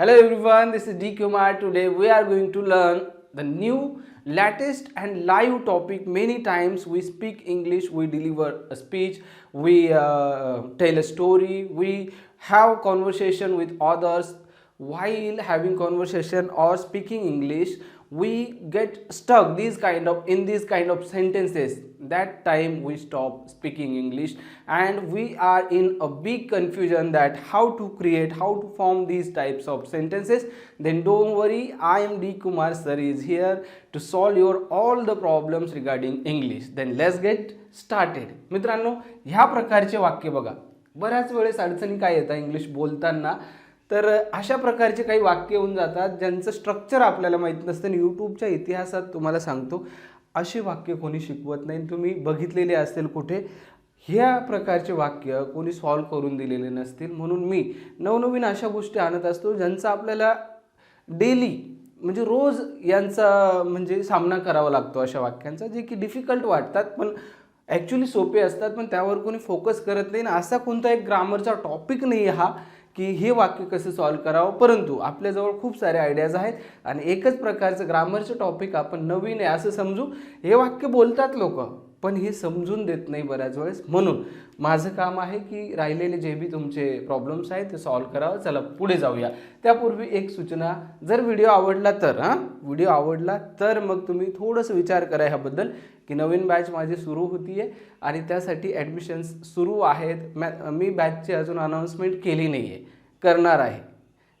Hello everyone, this is D Kumar. Today we are going to learn the new, latest, and live topic. Many times we speak English, we deliver a speech, we uh, tell a story, we have conversation with others. While having conversation or speaking English, we get stuck these kind of in these kind of sentences that time we stop speaking english and we are in a big confusion that how to create how to form these types of sentences then don't worry i am d kumar sir is here to solve your all the problems regarding english then let's get started मित्रांनो ह्या प्रकारचे वाक्य बघा बऱ्याच वेळेस अडचणी काय येतात इंग्लिश बोलताना तर अशा प्रकारचे काही वाक्य येऊन जातात ज्यांचं स्ट्रक्चर आपल्याला माहीत नसतं आणि यूट्यूबच्या इतिहासात तुम्हाला सांगतो असे वाक्य कोणी शिकवत नाही. तुम्ही बघितलेले असतील कुठे ह्या प्रकारचे वाक्य कोणी सॉल्व करून दिलेले नसतील. म्हणून मी नवनवीन अशा गोष्टी आणत असतो ज्यांचा आपल्याला डेली म्हणजे रोज यांचा म्हणजे सामना करावा लागतो अशा वाक्यांचा जे की डिफिकल्ट वाटतात पण ॲक्च्युली सोपे असतात पण त्यावर कोणी फोकस करत नाही. ना असा कोणता एक ग्रामरचा टॉपिक नाही हा की हे वाक्य कसं सॉल्व करावं? परंतु आपल्याजवळ खूप सारे आयडियाज आहेत आणि एकच प्रकारचं ग्रामरचं टॉपिक आपण नवीन आहे असं समजू हे वाक्य बोलतात लोक. पण हे समजून देत नाही बऱ्याच वेळेस. म्हणून माझं काम आहे की राहिलेले जे बी तुमचे प्रॉब्लेम्स आहेत ते सॉल्व करावं. चला पुढे जाऊया. त्यापूर्वी एक सूचना. जर व्हिडिओ आवडला तर हां? व्हिडिओ आवडला तर मग तुम्ही थोडंसं विचार करा ह्याबद्दल की नवीन बॅच माझी सुरू होती आहे आणि त्यासाठी ॲडमिशन्स सुरू आहेत. मॅ मी बॅचची अजून अनाऊन्समेंट केली नाही आहे करणार आहे.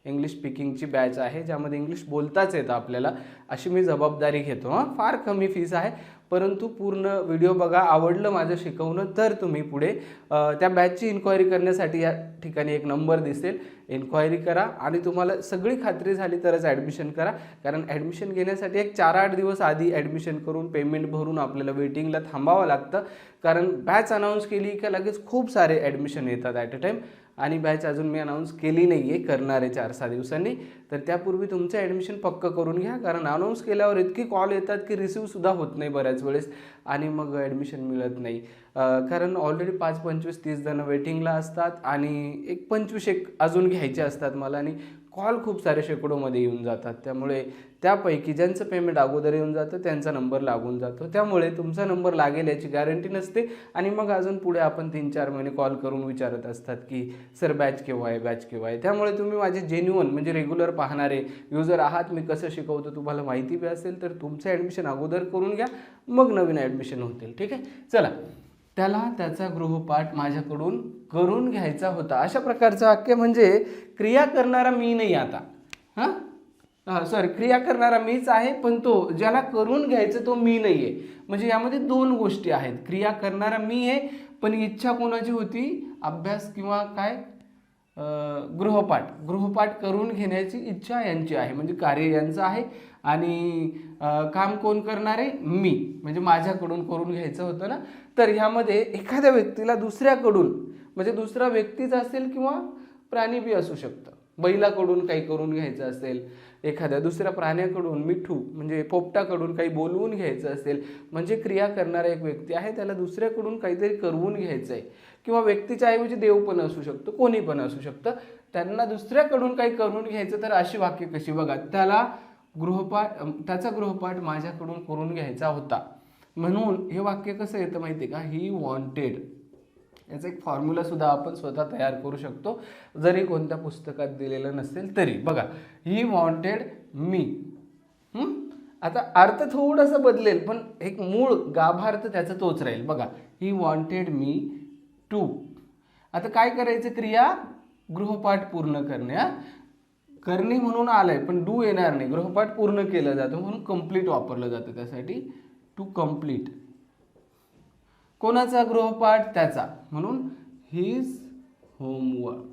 इंग्लिश स्पीकिंगची बॅच आहे ज्यामध्ये इंग्लिश बोलताच येतं आपल्याला. अशी मी जबाबदारी घेतो हां? फार कमी फीस आहे. परंतु पूर्ण व्हिडिओ बघा आवडलं माझं शिकवणं तर तुम्ही पुढे त्या बॅचची इन्क्वायरी करण्यासाठी या ठिकाणी एक नंबर दिसेल. इन्क्वायरी करा आणि तुम्हाला सगळी खात्री झाली तरच ॲडमिशन करा. कारण ॲडमिशन घेण्यासाठी एक चार आठ दिवस आधी ॲडमिशन करून पेमेंट भरून आपल्याला वेटिंगला थांबावं लागतं. कारण बॅच अनाऊन्स केली का लगेच खूप सारे ॲडमिशन येतात ॲट अ टाईम आणि बॅच अजून मी अनाऊन्स केली नाही आहे करणार आहे चार सहा दिवसांनी. तर त्यापूर्वी तुमचं ॲडमिशन पक्क करून घ्या. कारण अनाऊन्स केल्यावर इतकी कॉल येतात की रिसिव्हसुद्धा होत नाही बऱ्याच वेळेस. आणि मग ॲडमिशन मिळत नाही. कारण ऑलरेडी पाच पंचवीस तीस जणं वेटिंगला असतात आणि एक पंचवीस एक अजून घ्यायचे असतात मला. आणि कॉल खूप सारे शेकडोमध्ये येऊन जातात. त्यामुळे त्यापैकी ज्यांचं पेमेंट अगोदर येऊन जातं त्यांचा नंबर लागून जातो. त्यामुळे तुमचा नंबर लागेल याची गॅरंटी नसते. आणि मग अजून पुढे आपण तीन चार महिने कॉल करून विचारत असतात की सर बॅच केव्हा आहे? बॅच केव्हा आहे? त्यामुळे तुम्ही माझे जेन्युअन म्हणजे रेग्युलर पाहणारे युजर आहात. मी कसं शिकवतो तुम्हाला माहिती बी असेल तर तुमचं ॲडमिशन अगोदर करून घ्या. मग नवीन ॲडमिशन होतील. ठीक आहे? चला. त्याला त्याचा गृहपाठ माझ्याकडून करून घ्यायचा होता. अशा प्रकारचं वाक्य म्हणजे क्रिया करणारा मी नाही आता. हां? सॉरी क्रिया करणारा मीच आहे पण तो ज्याला करून घ्यायचं तो मी नाही आहे म्हणजे यामध्ये दोन गोष्टी आहेत. क्रिया करणारा मी आहे पण इच्छा कोणाची होती? अभ्यास किंवा काय? गृहपाठ. गृहपाठ करून घेण्याची इच्छा यांची आहे. म्हणजे कार्य यांचं आहे आणि काम कोण करणार? आहे मी. म्हणजे माझ्याकडून करून घ्यायचं होतं ना? तर ह्यामध्ये एखाद्या व्यक्तीला दुसऱ्याकडून म्हणजे दुसरा व्यक्तीच असेल किंवा प्राणी बी असू शकतं. बैलाकडून काही करून घ्यायचं असेल एखाद्या दुसऱ्या प्राण्याकडून मिठू म्हणजे पोपटाकडून काही बोलवून घ्यायचं असेल म्हणजे क्रिया करणारा एक व्यक्ती आहे त्याला दुसऱ्याकडून काहीतरी करवून घ्यायचं आहे किंवा व्यक्तीच्या ऐवजी देव पण असू शकतो कोणी पण असू शकतं. त्यांना दुसऱ्याकडून काही करून घ्यायचं तर अशी वाक्य कशी? बघा त्याला गृहपाठ त्याचा गृहपाठ माझ्याकडून करून घ्यायचा होता. म्हणून हे वाक्य कसं येतं माहिती आहे का? ही वॉन्टेड याचा एक फॉर्म्युलासुद्धा आपण स्वतः तयार करू शकतो. जरी कोणत्या पुस्तकात दिलेलं नसेल तरी. बघा ही वॉन्टेड मी आता अर्थ थोडासा बदलेल पण एक मूळ गाभार्थ त्याचा तोच राहील. बघा ही वॉन्टेड मी टू आता काय करायचं क्रिया? गृहपाठ पूर्ण करणे हा? करणे म्हणून आलंय पण डू येणार नाही. गृहपाठ पूर्ण केलं जातं म्हणून कंप्लीट वापरलं जातं त्यासाठी. टू कंप्लीट कोणाचा गृहपाठ? त्याचा. म्हणून हिज होमवर्क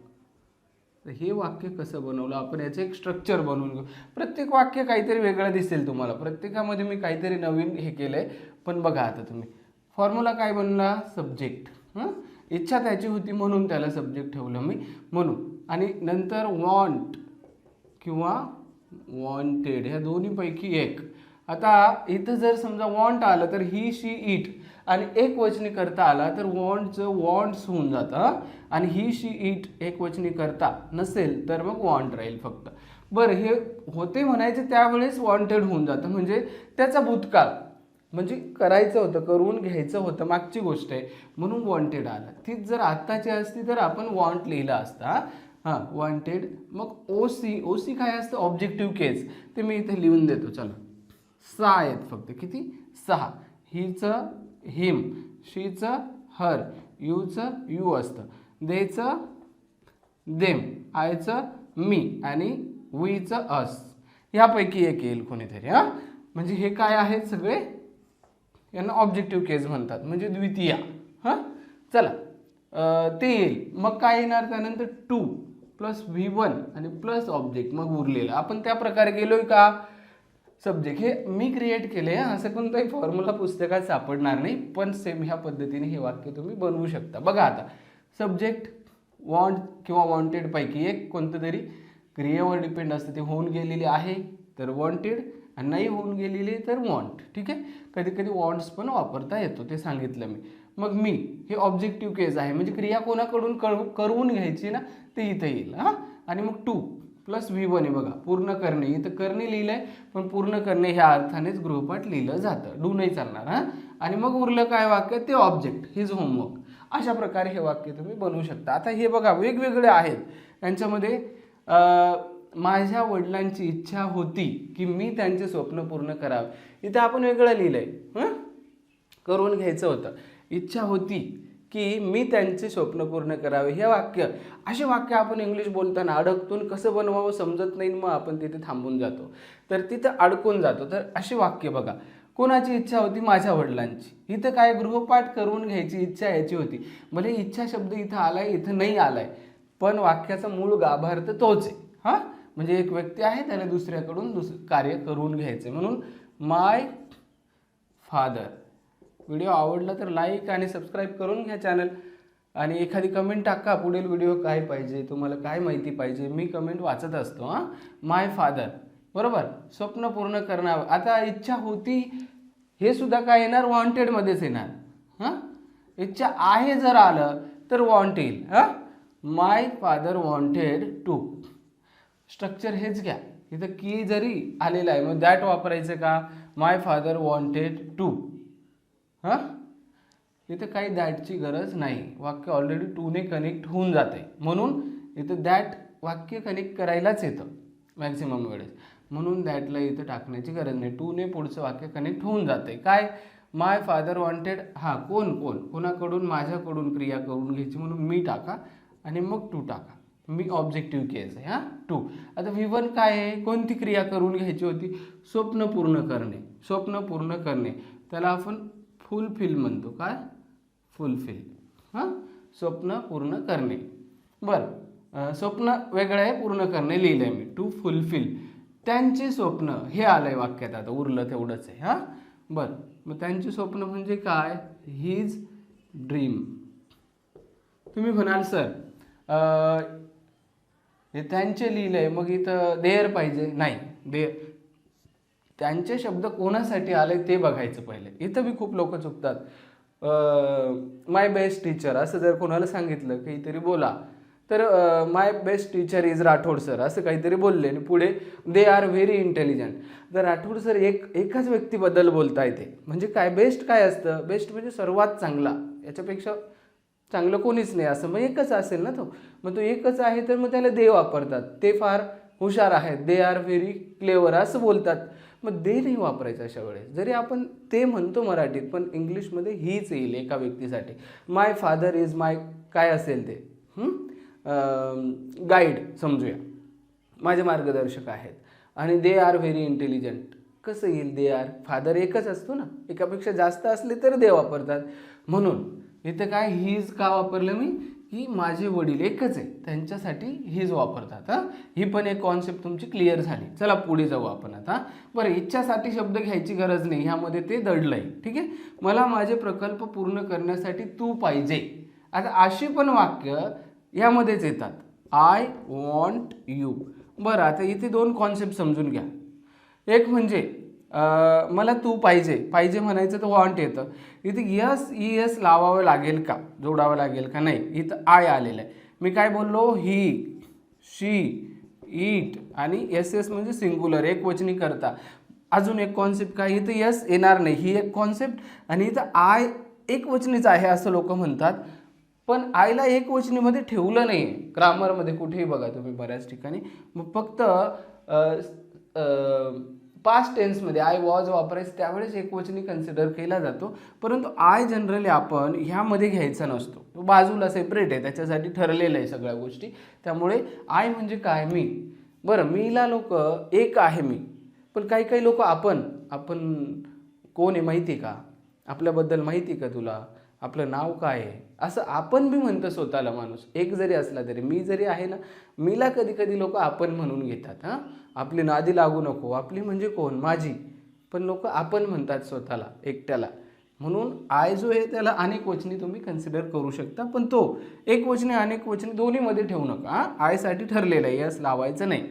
तर हे वाक्य कसं बनवलं? आपण याचं एक स्ट्रक्चर बनवून घेऊ. प्रत्येक वाक्य काहीतरी वेगळं दिसेल तुम्हाला. प्रत्येकामध्ये मी काहीतरी नवीन हे केलं आहे पण बघा आता तुम्ही. फॉर्म्युला काय बनला? सब्जेक्ट इच्छा त्याची होती म्हणून त्याला सब्जेक्ट ठेवलं मी. म्हणून. आणि नंतर वॉन्ट किंवा वॉन्टेड ह्या दोन्हीपैकी एक. आता इथं जर समजा वॉन्ट आलं तर ही शी इट आणि एक वचनी करता आला तर वॉन्टचं वॉन्ट्स होऊन जातं आणि ही शी इट एक वचनी करता नसेल तर मग वॉन्ट राहील फक्त. बरं हे होते म्हणायचे त्यावेळेस वॉन्टेड होऊन जातं. म्हणजे त्याचा भूतकाळ. म्हणजे करायचं होतं करून घ्यायचं होतं मागची गोष्ट आहे. म्हणून वॉन्टेड आलं. तीच जर आत्ताची असती तर आपण वॉन्ट लिहिलं असता हां? वॉन्टेड मग ओ सी ओ सी काय असतं? ऑब्जेक्टिव्ह केस ते मी इथे लिहून देतो. चला. सहा आहेत फक्त. किती? सहा. हिचं हिम शीचं हर यूचं यू असतं. देचं देम आयचं मी आणि वीचं अस. ह्यापैकी एक येईल कोणीतरी हां? म्हणजे हे काय आहेत सगळे? यांना ऑब्जेक्टिव्ह केस म्हणतात म्हणजे द्वितीया हां? चला ते येईल. मग काय येणार त्यानंतर? टू प्लस व्ही वन आणि प्लस ऑब्जेक्ट मग उरलेलं. आपण त्या प्रकारे गेलोय का? सब्जेक्ट हे मी क्रिएट केले हं, असं कोणताही फॉर्म्युला पुस्तकात सापडणार नाही. पण सेम ह्या पद्धतीने हे वाक्य तुम्ही बनवू शकता. बघा आता. सब्जेक्ट वॉन्ट किंवा वॉन्टेड पैकी एक कोणतं तरी. क्रियेवर डिपेंड असतं. ते होऊन गेलेले आहे तर वॉन्टेड आणि नाही होऊन गेलेली तर वॉन्ट ठीक आहे? कधी कधी वॉन्ट्स पण वापरता येतो. ते सांगितलं मी. मग मी हे ऑब्जेक्टिव्ह केस आहे. म्हणजे क्रिया कोणाकडून करू करून घ्यायची ना ते इथं येईल. हां? आणि मग टू प्लस व्ही वन आहे बघा. पूर्ण करणे. इथं करणे लिहिलं आहे पण पूर्ण करणे ह्या अर्थानेच गृहपाठ लिहिलं जातं. डू नाही चालणार हां? आणि मग उरलं काय वाक्य? ते ऑब्जेक्ट हिज होमवर्क अशा प्रकारे हे वाक्य तुम्ही बनवू शकता. आता हे बघा वेगवेगळे आहेत. यांच्यामध्ये माझ्या वडिलांची इच्छा होती की मी त्यांचे स्वप्न पूर्ण करावे. इथं आपण वेगळं लिहिलं आहे करून घ्यायचं होतं. इच्छा होती की मी त्यांचे स्वप्न पूर्ण करावे हे वाक्य असे वाक्य आपण इंग्लिश बोलताना अडकतून कसं बनवावं समजत नाही मग आपण तिथे थांबून जातो. तर तिथं अडकून जातो. तर असे वाक्य बघा कोणाची इच्छा होती? माझ्या वडिलांची. इथं काय गृहपाठ करून घ्यायची इच्छा याची होती. भले इच्छा शब्द इथं आलाय इथं नाही आलाय पण वाक्याचा मूळ गाभार्थ तोच आहे. हां? म्हणजे एक व्यक्ती आहे त्याने दुसऱ्याकडून दुस कार्य करून घ्यायचं म्हणून माय फादर. व्हिडिओ आवडला तर लाईक आणि सबस्क्राईब करून घ्या चॅनल आणि एखादी कमेंट टाका पुढील व्हिडिओ काय पाहिजे तुम्हाला काय माहिती पाहिजे मी कमेंट वाचत असतो हां. माय फादर बरोबर? स्वप्न पूर्ण करणार. आता इच्छा होती हे सुद्धा काय येणार? वॉन्टेडमध्येच येणार. हां? इच्छा आहे जर आलं तर वॉन्ट येईल. हां? My father wanted to structure हेच घ्या. इथं की जरी आलेलं आहे मग दॅट वापरायचं का? माय फादर वॉन्टेड टू हां? इथं काही दॅटची गरज नाही. वाक्य ऑलरेडी टूने कनेक्ट होऊन जाते. म्हणून इथं दॅट वाक्य कनेक्ट करायलाच येतं मॅक्झिमम वेळेस. म्हणून दॅटला इथं टाकण्याची गरज नाही. टूने पुढचं वाक्य कनेक्ट होऊन जाते. काय? माय फादर वॉन्टेड हां कोण कोण? कोणाकडून? माझ्याकडून क्रिया करून घ्यायची म्हणून मी टाका आणि मग टू टाका. मी ऑब्जेक्टिव्ह केस आहे हां? टू आता विवन काय आहे? कोणती क्रिया करून घ्यायची होती? स्वप्न पूर्ण करणे. स्वप्न पूर्ण करणे. त्याला आपण फुलफिल म्हणतो. काय? फुलफिल हां? स्वप्न पूर्ण करणे. बरं. स्वप्न वेगळं आहे पूर्ण करणे लिहिलं आहे मी. टू फुलफिल त्यांचे स्वप्न हे आलं आहे वाक्यात आता. उरलं तेवढंच आहे. हां? बरं. मग त्यांचे स्वप्न म्हणजे काय? हिज ड्रीम तुम्ही म्हणाल सर हे त्यांचे लिहिलं आहे मग इथं देअर पाहिजे. नाही. देअर त्यांचे शब्द कोणासाठी आले ते बघायचं पहिले. इथं बी खूप लोक चुकतात. माय बेस्ट टीचर असं जर कोणाला सांगितलं काहीतरी बोला. तर my best teacher is Rathod sir असं काहीतरी बोलले आणि पुढे दे आर व्हेरी इंटेलिजंट तर राठोड सर एक एकाच व्यक्तीबद्दल बोलता येते म्हणजे काय बेस्ट काय असतं? बेस्ट म्हणजे सर्वात चांगला. याच्यापेक्षा चांगलं कोणीच नाही असं. मग एकच असेल ना तो? मग तो एकच आहे तर मग त्याला दे वापरतात. ते फार हुशार आहेत. दे आर व्हेरी क्लेवर असं बोलतात. मग दे नाही वापरायचं अशा वेळेस. जरी आपण ते म्हणतो मराठीत पण इंग्लिशमध्ये हीच येईल एका व्यक्तीसाठी. माय फादर इज माय काय असेल ते? गाईड समजूया. माझे मार्गदर्शक आहेत. आणि दे आर व्हेरी इंटेलिजंट कसं येईल दे आर फादर एकच असतो ना. एकापेक्षा जास्त असले तर दे वापरतात. म्हणून इथं काय हीज का वापरलं मी? की माझे वडील एकच आहे त्यांच्यासाठी हेच वापरतात हां. ही पण एक कॉन्सेप्ट तुमची क्लिअर झाली. चला पुढे जाऊ आपण आता. बरं इच्छासाठी शब्द घ्यायची गरज नाही. ह्यामध्ये ते दडलं आहे ठीक आहे? मला माझे प्रकल्प पूर्ण करण्यासाठी तू पाहिजे. आता अशी पण वाक्य यामध्येच येतात. आय वॉन्ट यू बरं आता इथे दोन कॉन्सेप्ट समजून घ्या. एक म्हणजे मला तू पाहिजे पाहिजे म्हणायचं तर वॉन्ट येतं. इथं यस ई एस लावावं लागेल का? जोडावं लागेल का? नाही. इथं आय आलेलं आहे. मी काय बोललो? ही शी इट आणि एस एस म्हणजे सिंग्युलर एक वचनी करता अजून एक कॉन्सेप्ट काय? इथं यस येणार नाही. ही एक कॉन्सेप्ट आणि इथं आय एक वचनीच आहे असं लोक म्हणतात. पण आयला एक वचनीमध्ये ठेवलं नाही ग्रामरमध्ये कुठेही बघा तुम्ही बऱ्याच ठिकाणी. मग फक्त पास्ट टेन्समध्ये आय वॉज वापरायचं त्यावेळेस एकवचनी कन्सिडर केला जातो. परंतु आय जनरली आपण ह्यामध्ये घ्यायचा नसतो. तो बाजूला सेपरेट आहे त्याच्यासाठी ठरलेलं आहे सगळ्या गोष्टी. त्यामुळे आय म्हणजे काय? मी. बरं मीला लोक एक आहे मी. पण काही काही लोक आपण आपण कोण आहे माहिती आहे का? आपल्याबद्दल माहिती आहे का तुला? आपलं नाव काय आहे? असं आपण बी म्हणतो स्वतःला माणूस. एक जरी असला तरी मी जरी आहे ना मीला कधी कधी लोक आपण म्हणून घेतात हां? आपली नादी लागू नको. आपली म्हणजे कोण? माझी. पण लोक आपण म्हणतात स्वतःला एकट्याला. म्हणून आय जो आहे त्याला अनेक वचनी तुम्ही कन्सिडर करू शकता पण तो. एक वचने अनेक वचने दोन्हीमध्ये ठेवू नका हां? आयसाठी ठरलेलं आहे यस लावायचं नाही.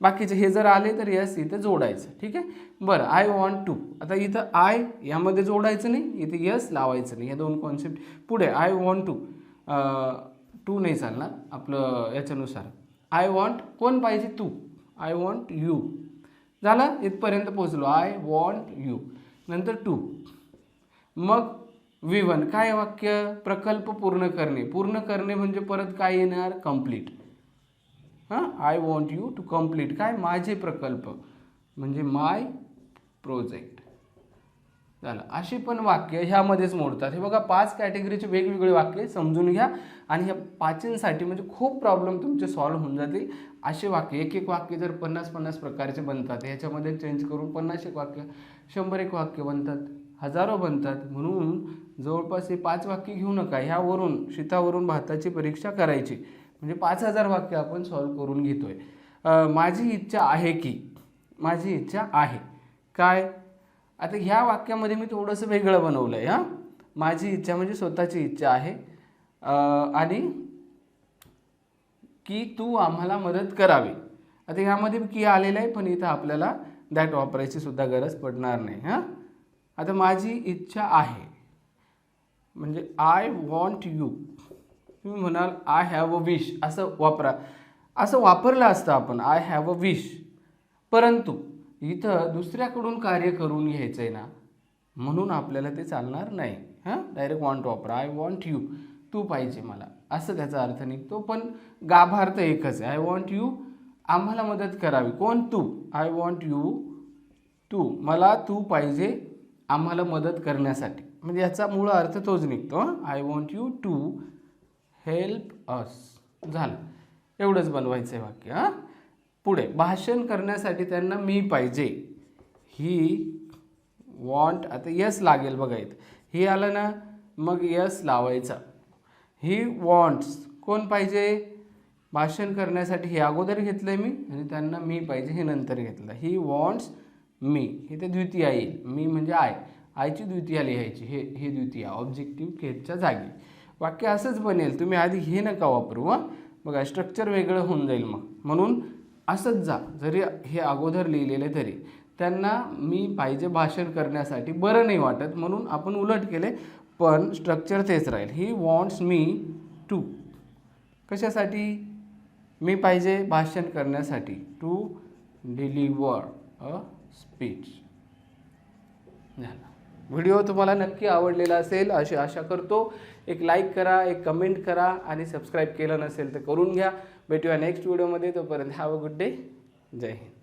बाकीचे हे जर आले तर यस इथं जोडायचं ठीक आहे? बरं आय वॉन्ट टू आता इथं आय यामध्ये जोडायचं नाही इथे यस लावायचं नाही. या दोन कॉन्सेप्ट पुढे आय वॉन्ट टू टू नाही चालणार आपलं याच्यानुसार. आय वॉन्ट कोण पाहिजे तू? आय वॉन्ट यू झालं? इथपर्यंत पोचलो आय वॉन्ट यू नंतर टू मग विवन काय वाक्य? प्रकल्प पूर्ण करणे. पूर्ण करणे म्हणजे परत काय येणार? कंप्लीट हां I want you to complete काय? माझे प्रकल्प. म्हणजे माय प्रोजेक्ट झालं. अशी पण वाक्य ह्यामध्येच मोडतात. हे बघा पाच कॅटेगरीचे वेगवेगळे वाक्य समजून घ्या. आणि ह्या पाचींसाठी म्हणजे खूप प्रॉब्लेम तुमचे सॉल्व्ह होऊन जातील. असे वाक्य एक एक वाक्य जर पन्नास पन्नास प्रकारचे बनतात ह्याच्यामध्ये चेंज करून पन्नास एक वाक्य शंभर एक वाक्य बनतात. हजारो बनतात. म्हणून जवळपास हे पाच वाक्य घेऊ नका. ह्यावरून शीतावरून भाताची परीक्षा करायची. म्हणजे पाच हजार वाक्य आपण सॉल्व करून घेतोय. माझी इच्छा आहे की माझी इच्छा आहे. काय? आता ह्या वाक्यामध्ये मी थोडंसं वेगळं बनवलं आहे हां? माझी इच्छा म्हणजे स्वतःची इच्छा आहे. आणि की तू आम्हाला मदत करावी. आता ह्यामध्ये की आलेलं आहे पण इथं आपल्याला दॅट वापरायची सुद्धा गरज पडणार नाही हां? आता माझी इच्छा आहे. म्हणजे आय वॉन्ट यू तुम्ही म्हणाल आय हॅव अ विश असं वापरा. असं वापरलं असतं आपण आय हॅव अ विश परंतु इथं दुसऱ्याकडून कार्य करून घ्यायचं आहे ना म्हणून आपल्याला ते चालणार नाही. हां? डायरेक्ट वॉन्ट वापरा. आय वॉन्ट यू तू पाहिजे मला. असं त्याचा अर्थ निघतो. पण गाभार्थ एकच आहे. आय वॉन्ट यू आम्हाला मदत करावी. कोण? तू. आय वॉन्ट यू तू. मला तू पाहिजे आम्हाला मदत करण्यासाठी. म्हणजे याचा मूळ अर्थ तोच निघतो. I want you to help us झालं. एवढंच बनवायचं आहे वाक्य हां? पुढे भाषण करण्यासाठी त्यांना मी पाहिजे. ही वॉन्ट आता यस लागेल बघा इथं. ही आलं ना मग यस लावायचा. ही वॉन्ट्स कोण पाहिजे? भाषण करण्यासाठी हे अगोदर घेतलं आहे मी आणि त्यांना मी पाहिजे हे नंतर घेतलं. ही वॉन्ट्स मी हे ते द्वितीय येईल. मी म्हणजे आय आयची द्वितीया लिहायची. हे हे द्वितीया. ऑब्जेक्टिव्ह केटच्या जागी. वाक्य असंच बनेल. तुम्ही आधी हे नका वापरू हां. बघा स्ट्रक्चर वेगळं होऊन जाईल मग. म्हणून असंच जा जरी हे अगोदर लिहिलेले तरी. त्यांना मी पाहिजे भाषण करण्यासाठी बरं नाही वाटत म्हणून आपण उलट केले पण स्ट्रक्चर तेच राहील. ही वॉन्ट्स मी टू कशासाठी? मी पाहिजे भाषण करण्यासाठी. टू डिलिव्हर अ स्पीच झालं. व्हिडिओ तुम्हाला नक्की आवडलेला असेल अशी आशा करतो. एक लाईक करा एक कमेंट करा आणि सबस्क्राईब केलं नसेल तर करून घ्या. भेटूया नेक्स्ट व्हिडिओमध्ये तोपर्यंत हॅव अ गुड डे जय हिंद.